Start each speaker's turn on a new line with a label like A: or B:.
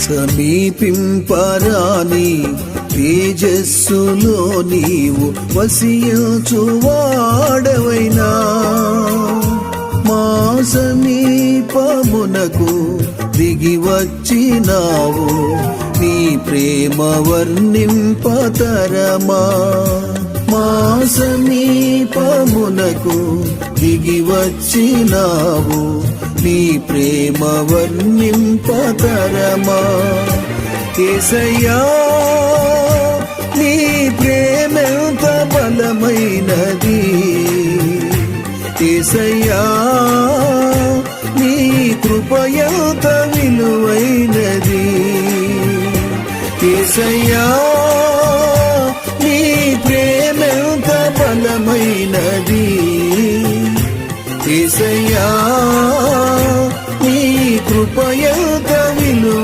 A: సమీపింపరాని తేజస్సులో నీవు వసియుచువాడవైనా. మా సమీపమునకు దిగి వచ్చినావు నీ ప్రేమ వర్ణింపతరమా. మా సమీపమునకు దిగి వచ్చినావు నీ ప్రేమ వర్ణింపతరమా కేసయ్యా నీ ప్రేమెంత బలమైనది? కేసయ్యా నీ కృపయంత విలువైనది? కేసయ్యా నీ ప్రేమెంత బలమైనది? కేసయ్యా కృప ఎంత